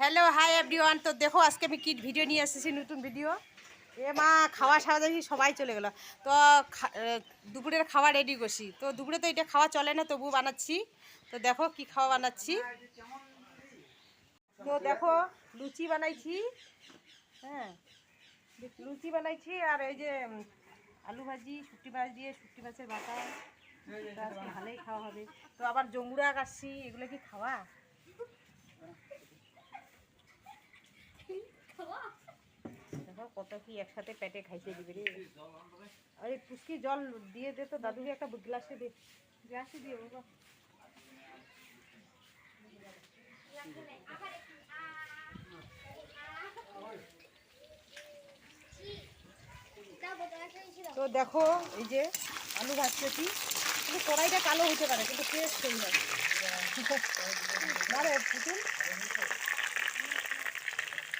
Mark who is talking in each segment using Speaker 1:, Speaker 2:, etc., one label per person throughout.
Speaker 1: Hello hi everyone তো দেখো, আজকে আমি কিট ভিডিও নিয়ে এসেছি, নতুন ভিডিও এ মা, খাওয়া সারা দেখি সবাই চলে গেলো। তো দুপুরের খাওয়া রেডি করছি। তো দুপুরে তো এটা খাওয়া চলে না তবু বানাচ্ছি। তো দেখো কি খাওয়া বানাচ্ছি। তো দেখো, লুচি বানাইছি। হ্যাঁ লুচি বানাইছি আর এই যে আলু ভাজি, শুটকি মাছ দিয়ে, শুটকি মাছের বাটা। ভালোই খাওয়া হবে। তো আবার জঙ্গুরা কাটছি এগুলো কি খাওয়া? কত কি একসাথে পেটে খাইতে দিবে রে? আরে পুষ্কি জল দিয়ে দে তো দাদুকে একটা গ্লাসে দে। গ্লাসে দিয়ে বাবা তো দেখো এই যে আলু ভাজতেছি। কিন্তু কড়াইটা কালো হতে পারে কিন্তু টেস্ট সেই হয়। না রে পুতুল।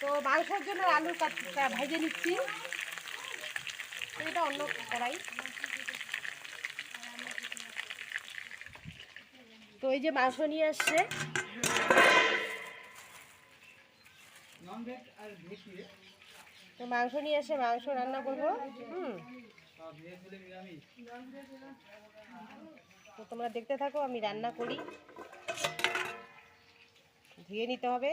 Speaker 1: তো মাংসের জন্য আলু ভেজে নিচ্ছি। এটা অন্য কড়াই। তো এই যে মাংস নিয়ে আসছে। তো মাংস নিয়ে এসে মাংস রান্না করব। তো তোমরা দেখতে থাকো, আমি রান্না করি। ধুয়ে নিতে হবে।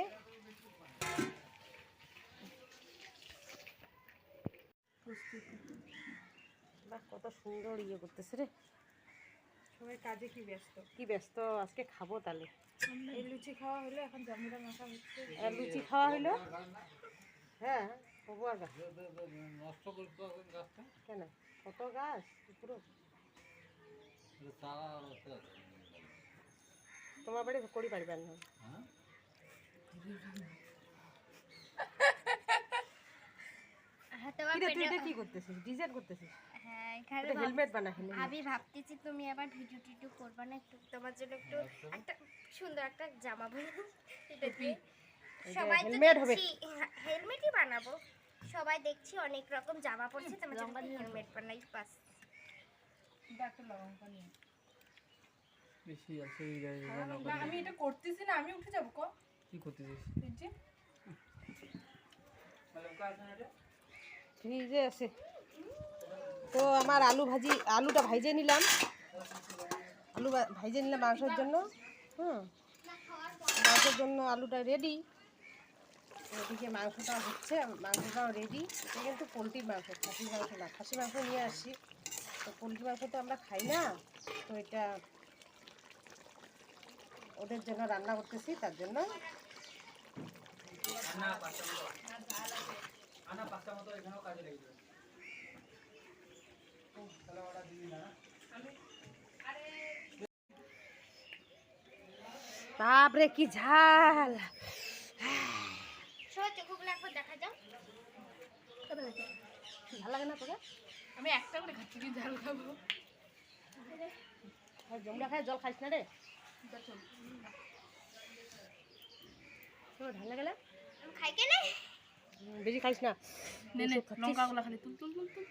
Speaker 1: বাহ কত সুন্দর ইয়ে করতেছে রে।
Speaker 2: সবাই কাজে কি ব্যস্ত?
Speaker 1: কি ব্যস্ত? আজকে খাব তাহলে।
Speaker 2: এই লুচি খাওয়া হলো এখন জামুরা মাখা হচ্ছে।
Speaker 1: লুচি খাওয়া হলো? হ্যাঁ হব আগা।
Speaker 3: নষ্ট করতে হবে গাছটা।
Speaker 1: কেন? কত গাছ? পুরো। তোমার বাড়ি করি পারবেন না
Speaker 3: হ্যাঁ
Speaker 4: হ্যাঁ, তোমার
Speaker 1: কিরে তুই এটা কি করতেছিস? ডিজাইন করতেছিস?
Speaker 4: হ্যাঁ, এখানে
Speaker 1: হেলমেট বানা হেলমেট
Speaker 4: আমি ভাবতেছি তুমি আবার ভিডিও টিডিও করবা না একটু। তোমার জন্য একটু একটা সুন্দর একটা জামা বানাবো। এটা দিয়ে সবাই তো দেখছি হেলমেটই বানাবো। সবাই দেখছি অনেক রকম জামা পরছে তোমার জন্য হেলমেট বানাই বাস।
Speaker 2: একটা লবঙ্গ নিয়ে
Speaker 3: বেশি আছে
Speaker 2: আমি এটা করতেছি না আমি উঠে যাব ক?
Speaker 3: কি করতেছিস?
Speaker 1: ফ্রিজে আছে। তো আমার আলু ভাজি, আলুটা ভাইজে নিলাম। আলু ভাইজে নিলাম মাংসের জন্য। হুম। মাংসের জন্য আলুটা রেডি এদিকে মাংসটা হচ্ছে, মাংসটাও রেডি এটা কিন্তু পোলট্রির মাংস, খাসির মাংস না খাসি মাংস নিয়ে আসি। তো পোলট্রি মাংস তো আমরা খাই না, তো এটা ওদের জন্য রান্না করতেছি, তার জন্য। বাপরে কি ঝাল।
Speaker 4: সবাই চোখগুলো একবার দেখা যাও।
Speaker 1: ঝাল লাগে না তোকে?
Speaker 2: আমি একটা করে খাচ্ছি কি ঝাল খাব।
Speaker 1: জমলা খায় জল খাইস না রে। ঝাল লাগে
Speaker 4: আমি খাই কেনে?
Speaker 1: বেশি খাইস না।
Speaker 2: লঙ্কাগুলো খালি তুল তুল তুল তুল।